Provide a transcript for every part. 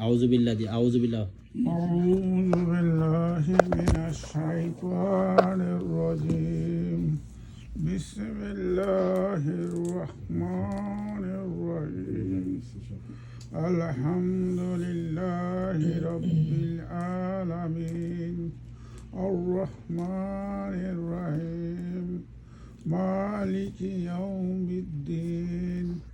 أعوذ بالله دي أعوذ بالله. أعوذ بالله من الشيطان الرجيم. بسم الله الرحمن الرحيم. الحمد لله رب العالمين. الرحمن الرحيم. مالك يوم الدين.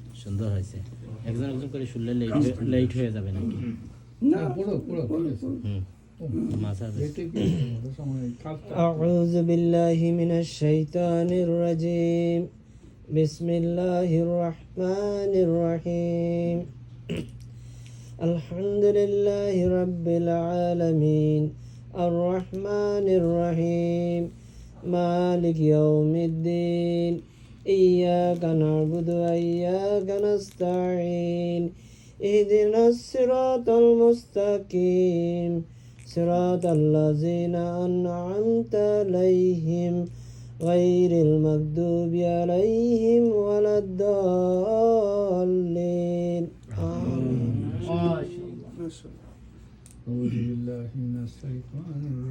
সুন্দর হয়েছে একজন একজন করে শুনলে লেট লেট হয়ে যাবে নাকি না পড়ো পড়ো ঠিক আছে হুম মাসা এটা কি সময় কাজটা أعوذ بالله من الشيطان الرجيم بسم الله الرحمن الرحيم الحمد لله رب العالمين الرحمن الرحيم مالك يوم الدين إياك نعبد وإياك نستعين اهدنا الصراط المستقيم. صراط الذين أنعمت عليهم غير المغضوب عليهم ولا الضالين. آمين. أعوذ بالله من الشيطان الرجيم.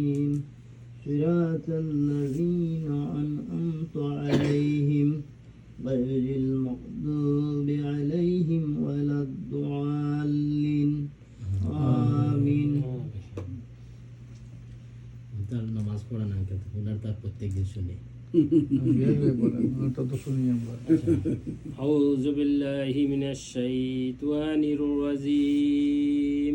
المستقيم صراط الذين أنعمت عليهم غير المغضوب عليهم ولا الضالين آمين তার নামাজ পড়া না কিন্তু ওনার তার প্রত্যেক দিন শুনি তো শুনি আমরা أعوذ بالله من الشيطان الرجيم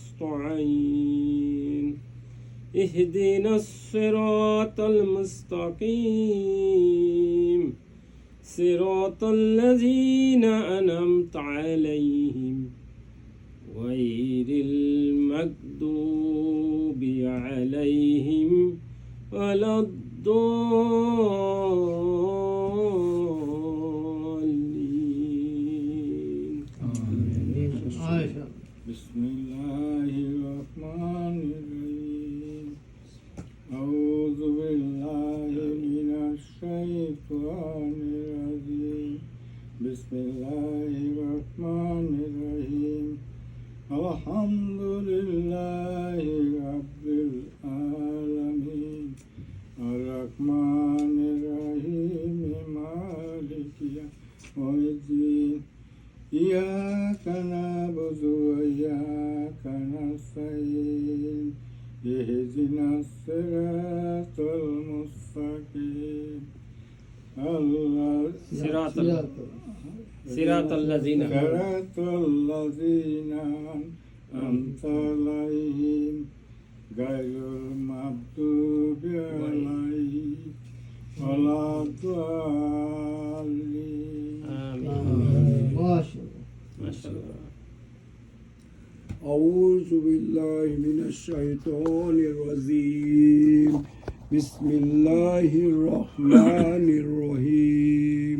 اهدنا الصراط المستقيم. صراط الذين أنعمت عليهم. غير المغضوب عليهم ولا الضالين. صراط الذين صراط الذين أنعمت عليهم. غير المغضوب عليهم ولا الضالين آمين. ما شاء الله ما شاء الله أعوذ بالله من الشيطان الرجيم. بسم الله الرحمن الرحيم.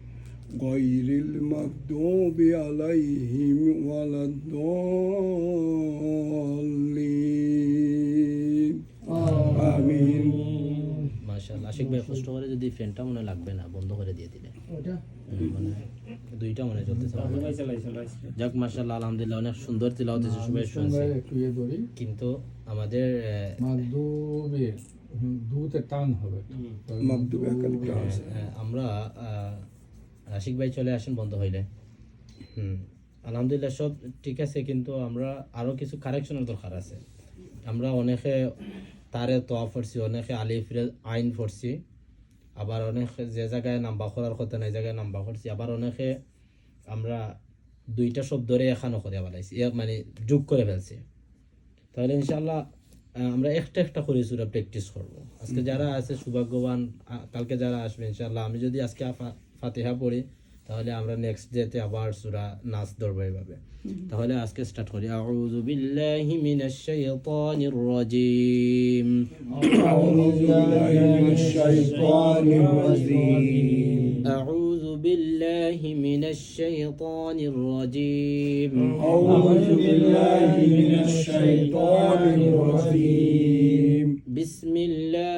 غير المغضوب عليهم ولا الضالين آمين মাশাআল্লাহ আশিক ভাই কষ্ট করে যদি ফ্যানটা মনে লাগবে না বন্ধ করে দিয়ে দিলে ওটা হুম, মানে দুইটা মনে চলতেছে চালাই চালাই চালাই যাক মাশাআল্লাহ আলহামদুলিল্লাহ অনেক সুন্দর তিলাওয়াত হয়েছে সবাই শুনছে একটু ইয়ে ধরি কিন্তু আমাদের আহ, মাগদুবের হুম, দুতে টান হবে مكتوب هكذا হ্যাঁ, আমরা আহ, আশিক ভাই চলে আসেন বন্ধ হইলে। হুম আলহামদুলিল্লাহ সব ঠিক আছে কিন্তু আমরা আরও কিছু কারেকশনের দরকার আছে। আমরা অনেকে তারে তোয়া পড়ছি অনেকে আলিফরে আইন পড়ছি আবার অনেকে যে জায়গায় নাম্বা করার কথা না এই জায়গায় নাম্বা করছি আবার অনেকে আমরা দুইটা শব্দরে এখানো করে ফেলাইছি মানে যোগ করে ফেলছি। তাহলে ইনশাল্লাহ আমরা একটা একটা করে সুরা প্র্যাকটিস করব। আজকে যারা আছে সৌভাগ্যবান কালকে যারা আসবে ইনশাল্লাহ আমি যদি আজকে ফাতেহা পড়ি তাহলে আমরা নেক্সট ডেতে আবার সুরা নাচ ধরবো এভাবে। তাহলে আজকে স্টার্ট করি। আউযু বিল্লাহি মিনাশ শাইতানির রাজিম। আউযু বিল্লাহি মিনাশ শাইতানির রাজিম। আউযু বিল্লাহি মিনাশ শাইতানির রাজিম। আউযু বিল্লাহি মিনাশ শাইতানির রাজিম। বিসমিল্লাহ।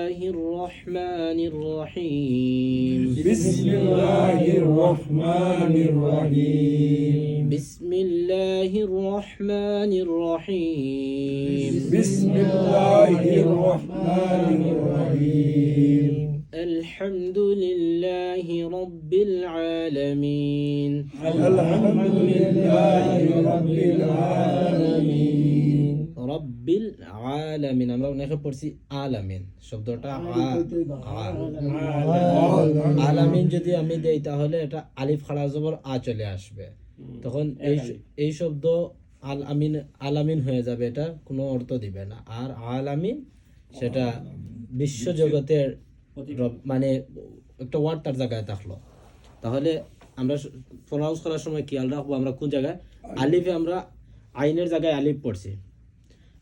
الرحمن الرحيم. بسم الله الرحمن الرحيم. بسم الله الرحمن الرحيم. بسم الله الرحمن الرحيم. الحمد لله رب العالمين. الحمد لله رب العالمين. আলামিন আমরা অনেকে পড়ছি আলামিন শব্দটা আলামিন যদি আমি দেই তাহলে এটা আলিফ খাড়া আ চলে আসবে। তখন এই এই শব্দ আল আমিন আলামিন হয়ে যাবে এটা কোনো অর্থ দিবে না। আর আলামিন সেটা বিশ্ব জগতের মানে একটা ওয়ার্ড তার জায়গায় থাকল। তাহলে আমরা প্রনাউন্স করার সময় খেয়াল রাখব আমরা কোন জায়গায়? আলিফে আমরা আইনের জায়গায় আলিফ পড়ছি।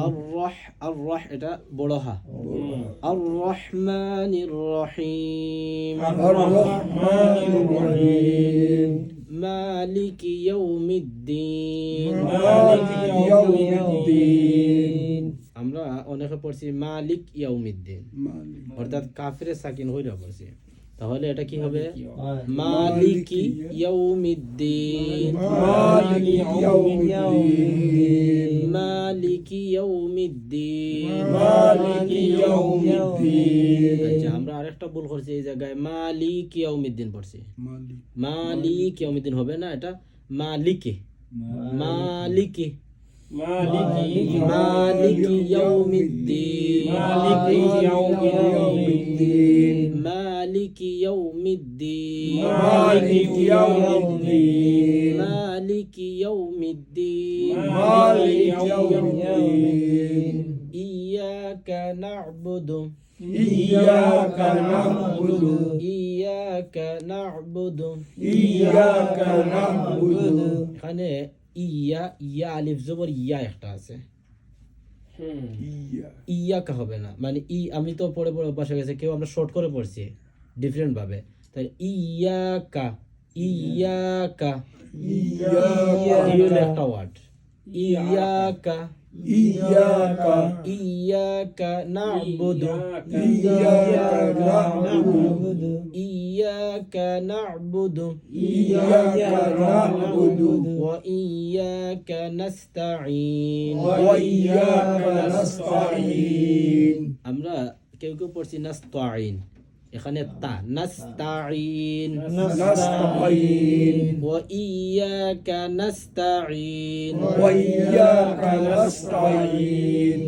الرح الرح এটা বড় হা الرحمن الرحيم الرحمن الرحيم مالك يوم الدين مالك يوم الدين আমরা অনেকে পড়ছি মালিক ইয়াউমিদ্দিন অর্থাৎ কাফিরে সাকিন হইরা পড়ছি তাহলে এটা কি হবে? মালিকি ইয়াউমিদ্দিন। মালিকি ইয়াউমিদ্দিন। মালিকি ইয়াউমিদ্দিন। মালিকি আচ্ছা আমরা আরেকটা ভুল করছি এই জায়গায়। মালিকি ইয়াউমিদ্দিন পড়ছি। মালিকি। ইয়াউমিদ্দিন হবে না এটা? মালিকি। মালিকি। মালিকি। মালিকি ইয়াউমিদ্দিন। মালিকি ইয়াউমিদ্দিন। مالك يوم الدين مالك يوم الدين مالك يوم الدين مالك يوم الدين إياك نعبد إياك نعبد ইয়াকা না'বুদু إياك نعبد এখানে ইয়া ইয়া আলিফ জবর ইয়া একটা আছে إياك ইয়াকা হবে না মানে ই আমি তো পড়ে পড়ে অভ্যাস হয়ে গেছে কেউ আমরা শর্ট করে পড়ছি ডিফারেন্টভাবে তাহলে ইয়াকা ইয়াকা ইয়াকা। একটা ওয়ার্ড ইয়াকা ইয়াকা। ইয়াকা না'বুদু। ইয়াকা না'বুদু। ইয়াকা না'বুদু। ইয়াকা না'বুদু। ওয়া ইয়াকা নাস্তাঈন। ওয়া ইয়াকা নাস্তাঈন। আমরা কেউ কেউ পড়ছি নাস্তাঈন। এখানে তা নাস্তাইন نستعين وإياك نستعين وإياك نستعين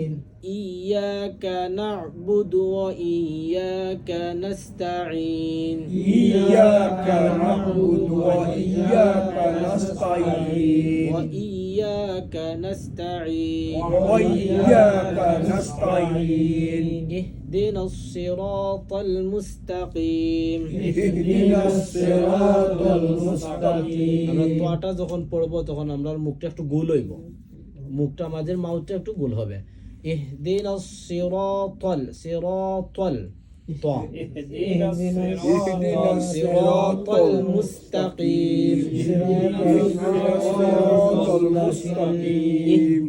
إياك نعبد وإياك نستعين إياك نعبد وإياك نستعين وإياك نستعين وإياك نستعين اهدنا الصراط المستقيم اهدنا الصراط আমরা المستقيم দোয়াটা যখন পড়বো তখন আমরা মুখটা একটু গোল হইব মুখটা আমাদের মাউথটা একটু গোল হবে ইহদিনা সিরাতাল সিরাতাল ত اهدنا الصراط المستقيم.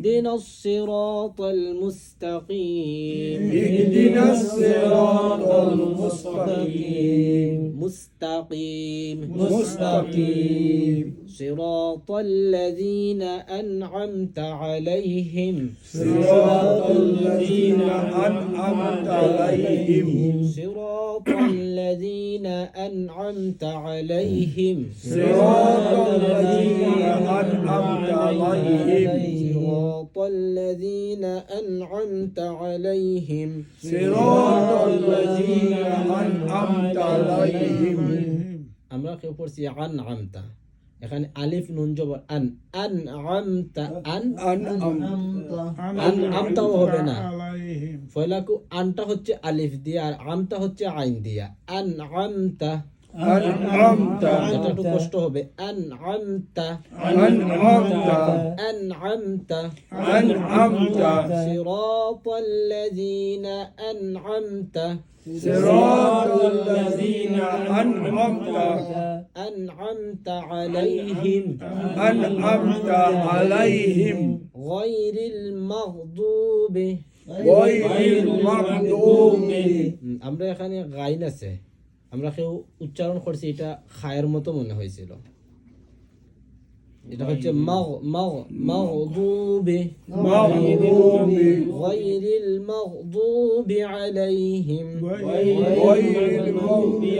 اهدنا الصراط المستقيم. اهدنا الصراط المستقيم مستقيم مستقيم. صراط الذين أنعمت عليهم صراط الذين أنعمت عليهم صراط الذين أنعمت عليهم صراط الذين أنعمت عليهم صراط الذين أنعمت عليهم صراط الذين أنعمت عليهم আমরা কেউ পড়ছি আন আমতা এখানে আলিফ নুন জবর আন। আন আমতা আন? আন আমতা। আন আমতাও হবে না। ফয়লাকু আনটা হচ্ছে আলিফ দিয়ে আর আমতা হচ্ছে আইন দিয়া। আন আমতা। أنعمت এটা একটু কষ্ট হবে আন আমতা أنعمت আন আমতা أنعمت صراط الذين أنعمت صراط الذين أنعمت أنعمت عليهم أنعمت عليهم غير المغضوب غير المغضوب হুম, আমরা এখানে গাইন আছে আমরা কেউ উচ্চারণ করছি এটা খায়ের মতো মনে হয়েছিল। এটা হচ্ছে মাগ মাগ মাগদুবি মাগদুবি। গায়রিল মাগদুবি আলাইহিম। গায়রিল মাগদুবি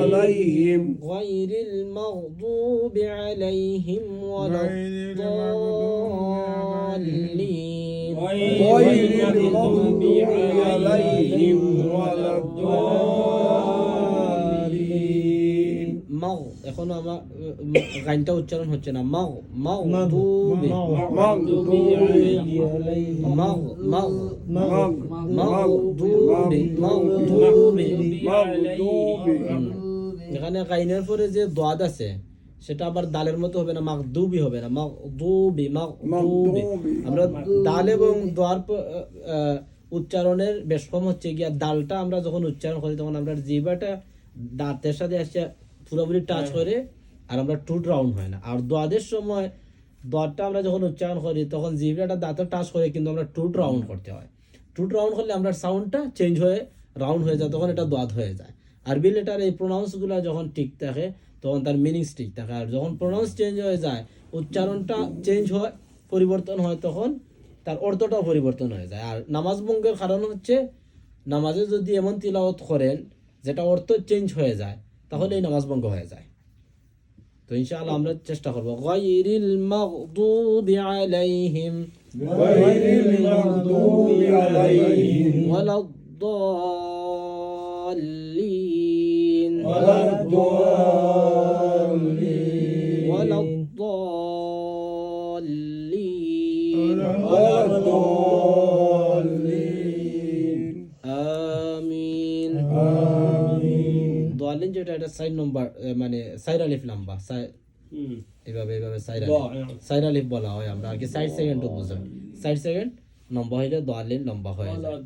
আলাইহিম। গায়রিল মাগদুবি আলাইহিম ওয়ালাদ এখনও আমার গানটা উচ্চারণ হচ্ছে না মাও মাও মাগদুবি মাগদুবি মাগ মাগ মাগদুবি মাগদুবি এখানে গাইনের পরে যে দোয়াদ আছে সেটা আবার দালের মতো হবে না মাকদুবি হবে না মাকদুবি মাকদুবি আমরা দাল এবং দোয়ার উচ্চারণের বেশ কম হচ্ছে গিয়া দালটা আমরা যখন উচ্চারণ করি তখন আমরা জিবাটা দাঁতের সাথে এসে পুরোপুরি টাচ করে আর আমরা টুট রাউন্ড হয় না। আর দোয়াদের সময় দোয়ারটা আমরা যখন উচ্চারণ করি তখন জিবাটা দাঁতের টাচ করে কিন্তু আমরা টুট রাউন্ড করতে হয়। টুট রাউন্ড করলে আমরা সাউন্ডটা চেঞ্জ হয়ে রাউন্ড হয়ে যায় তখন এটা দোয়াদ হয়ে যায়। আরবি লেটার এই প্রোনাউন্সগুলো যখন ঠিক থাকে তখন তার মিনিংস ঠিক থাকে। আর যখন প্রোনাউন্স চেঞ্জ হয়ে যায় উচ্চারণটা চেঞ্জ হয় পরিবর্তন হয় তখন তার অর্থটাও পরিবর্তন হয়ে যায়। আর নামাজ ভঙ্গের কারণ হচ্ছে নামাজে যদি এমন তিলাওত করেন যেটা অর্থ চেঞ্জ হয়ে যায় তাহলে এই নামাজ ভঙ্গ হয়ে যায় তো ইনশাআল্লাহ আমরা চেষ্টা করব গায়রিল মাগদুবি আলাইহিম গায়রিল মাগদুবি আলাইহিম ওয়ালা দাল্লিন ওয়ালা দাল্লিন ওয়ালা দাল্লিন ওয়ালা যেটা এটা সাইড নম্বর মানে সাইড আলিফ লম্বা এভাবে এভাবে সাইড আলিফ। সাইড আলিফ বলা হয় আমরা আর কি সাইড সেকেন্ড বুঝাই সাইড সেকেন্ড লম্বা হইলে দোয়ালিন লম্বা হয়ে যায়।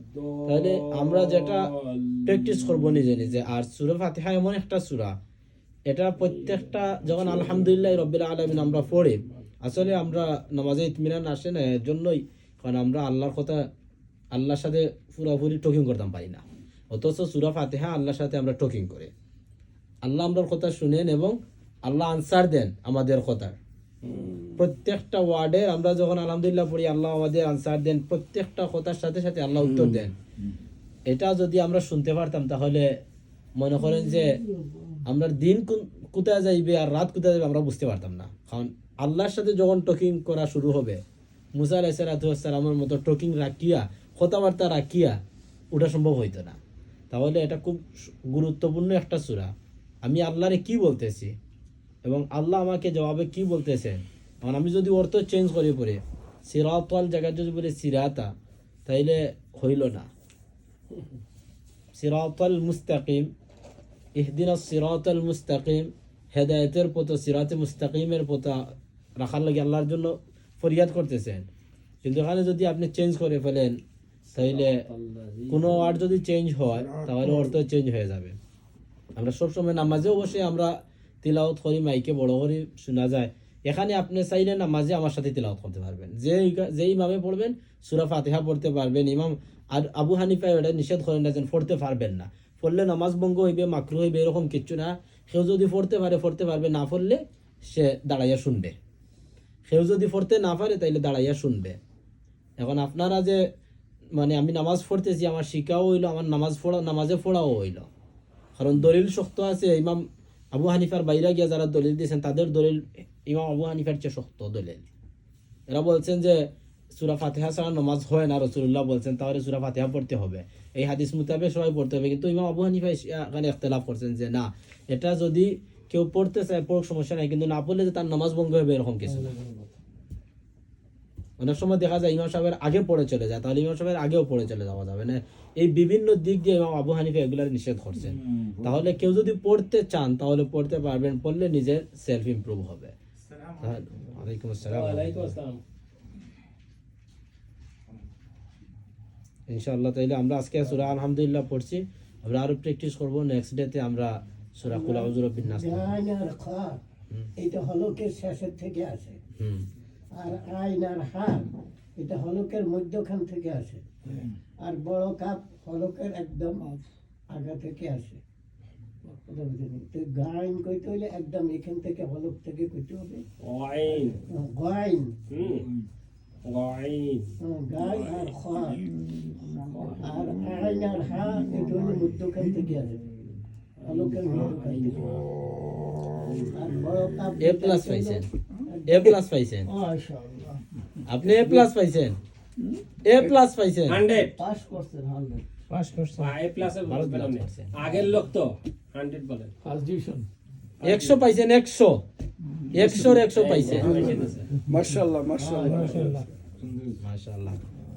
তাহলে আমরা যেটা প্র্যাকটিস করব নিজে নিজে আর সুরা ফাতিহা এমন একটা সুরা এটা প্রত্যেকটা যখন আলহামদুলিল্লাহ রব্বিল আলমিন আমরা পড়ি আসলে আমরা নামাজে ইতমিনান আসে না এর জন্যই কারণ আমরা আল্লাহর কথা আল্লাহর সাথে পুরোপুরি টকিং করতাম পারি না। অথচ সুরা ফাতিহা আল্লাহর সাথে আমরা টকিং করি। আল্লাহ আমরার কথা শুনেন এবং আল্লাহ আনসার দেন আমাদের কথার প্রত্যেকটা ওয়ার্ডের আমরা যখন আলহামদুলিল্লাহ পড়ি, আল্লাহ আমাদের আনসার দেন, প্রত্যেকটা কথার সাথে সাথে আল্লাহ উত্তর দেন। এটা যদি আমরা শুনতে পারতাম, তাহলে মনে করেন যে আমরা দিন কোথায় যাইবে আর রাত কোথায় যাবে আমরা বুঝতে পারতাম না। কারণ আল্লাহর সাথে যখন টকিং করা শুরু হবে, মুসা আলাইসালামের মতো টকিং রাখিয়া, কথাবার্তা রাখিয়া, ওটা সম্ভব হইতো না। তাহলে এটা খুব গুরুত্বপূর্ণ একটা সূরা। আমি আল্লাহরে কি বলতেছি? এবং আল্লাহ আমাকে জবাবে কি বলতেছেন? এখন আমি যদি অর্থ চেঞ্জ করি পরে সিরাতাল জায়গায় যদি বলি সিরাতা তাইলে হইল না। সিরাতাল মুস্তাকিম ইহদিনা সিরাতাল মুস্তাকিম হেদায়েতের পথ সিরাতে মুস্তাকিমের পথ রাখার লাগে আল্লাহর জন্য ফরিয়াদ করতেছেন। কিন্তু এখানে যদি আপনি চেঞ্জ করে ফেলেন তাইলে কোনো ওয়ার্ড যদি চেঞ্জ হয় তাহলে অর্থ চেঞ্জ হয়ে যাবে। আমরা সবসময় নামাজে অবশ্যই আমরা তিলাওত করি, মাইকে বড় করে, শোনা যায়। এখানে আপনি চাইলে নামাজে আমার সাথে তিলাওত করতে পারবেন। যে যে ইমামে পড়বেন, সুরা ফাতিহা পড়তে পারবেন, ইমাম আর আবু হানিফা এটা নিষেধ করেন না যেন পড়তে পারবেন না। পড়লে নামাজ ভঙ্গ হইবে, মাকরু হইবে, এরকম কিচ্ছু না। কেউ যদি পড়তে পারে, পড়তে পারবে, না পড়লে সে দাঁড়াইয়া শুনবে। কেউ যদি পড়তে না পারে, তাইলে দাঁড়াইয়া শুনবে। এখন আপনারা যে মানে আমি নামাজ পড়তেছি, আমার শিখাও হইল, আমার নামাজ পড়া নামাজে পড়াও হইল। কারণ দলিল শক্ত আছে, ইমাম আবু হানিফার বাইরে গিয়া যারা দলিল দিয়েছেন, তাদের দলিল, ইমাম আবু হানিফার চেয়ে শক্ত দলিল। এরা বলছেন যে, সুরা ফাতিহা ছাড়া নামাজ হয় না রসুল্লাহ বলছেন, তাহলে সুরা ফাতিহা পড়তে হবে। এই হাদিস মোতাবেক সবাই পড়তে হবে, কিন্তু ইমাম আবু হানিফা এখানে ইখতলাফ করছেন যে, না, এটা যদি কেউ পড়তে চায়, পড়ুক, সমস্যা নাই, কিন্তু না পড়লে যে তার নামাজ ভঙ্গ হবে, এরকম কিছু না। অনেক সময় দেখা যায়, ইমাম সাহেবের আগে পড়ে চলে যায়, তাহলে ইমাম সাহেবের আগেও পড়ে চলে যাওয়া যাবে, না? এই বিভিন্ন দিক দিয়ে ইমাম আবু হানিফা এগুলার নিষেধ করছেন। তাহলে কেউ যদি পড়তে চান তাহলে পড়তে পারবেন পড়লে নিজের সেলফ ইমপ্রুভ হবে। ওয়ালাইকুম আসসালাম। ইনশাআল্লাহ তাইলে আমরা আজকে সুরা আলহামদুলিল্লাহ পড়ছি। আমরা আরও প্র্যাকটিস করব নেক্সট ডেতে আমরা সূরা কুল আউযু বিরাব্বিন নাস এটা হলকের শেষের থেকে আসে। হুম। আর আইন আর হার এটা হলকের মধ্যখান থেকে আসে। আর বড় কাপ হলকের একদম আগা থেকে আসে। গাইন কইতে হলে একদম এখান থেকে হলক থেকে কইতে হবে। ওয়াইন গাইন হুম গাই আর খা আর আইন আর হা এটা হলো মধ্যখান থেকে আসে। হলকের মধ্যখান থেকে। আর বড় কাপ এ প্লাস পাইছেন। এ প্লাস পাইছেন। আপনি এ প্লাস পাইছেন? এ প্লাস পাইছেন হান্ড্রেড। পাস করছে এ প্লাসে ভালো পেলাম আগের লোক তো হান্ড্রেড বলেন ফার্স্ট ডিভিশন একশো পাইছেন একশো? একশোর একশো পাইছেন মাশাআল্লাহ মাশাআল্লাহ। মাশাআল্লাহ।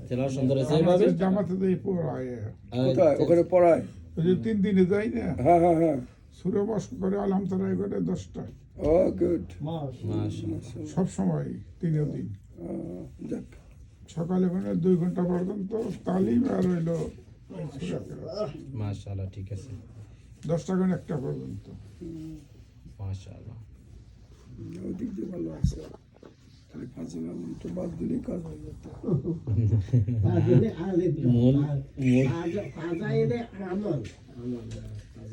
তেলাওয়াত সুন্দর হয়েছে। এইভাবে? জামাতে দেই পড়ায়। কোথায়? ওখানে পড়ায়? ওই তিন দিনে যাই না? হ্যাঁ হ্যাঁ হ্যাঁ। সুরে বস করে আলহামদুলিল্লাহ করে দশটা ও গুড মাশাআল্লাহ। সব সময় তিনও দিন। যাক। সকালে মানে দুই ঘণ্টা পর্যন্ত তালিম আর হইল। মাশাআল্লাহ। ঠিক আছে। দশটা করে একটা পর্যন্ত। মাশাআল্লাহ। ওদিক দিয়ে ভালো আছে। হয়ে মূল মূল ফাজাইলে আমল।